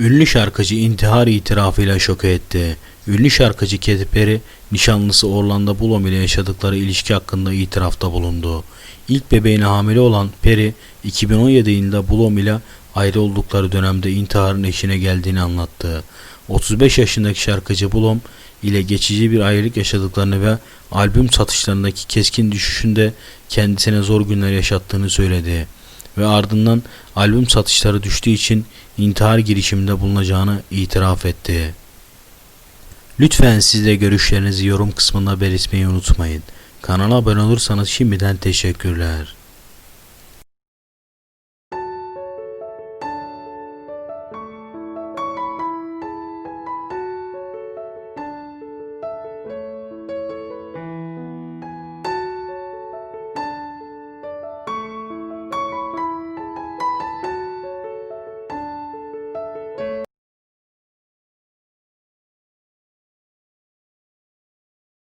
Ünlü şarkıcı intihar itirafıyla şok etti. Ünlü şarkıcı Katy Perry, nişanlısı Orlando Bloom ile yaşadıkları ilişki hakkında itirafta bulundu. İlk bebeğine hamile olan Perry, 2017 yılında Bloom ile ayrı oldukları dönemde intiharın eşine geldiğini anlattı. 35 yaşındaki şarkıcı Bloom ile geçici bir ayrılık yaşadıklarını ve albüm satışlarındaki keskin düşüşünde kendisine zor günler yaşattığını söyledi ve ardından albüm satışları düştüğü için intihar girişiminde bulunacağını itiraf etti. Lütfen siz de görüşlerinizi yorum kısmında belirtmeyi unutmayın. Kanala abone olursanız şimdiden teşekkürler.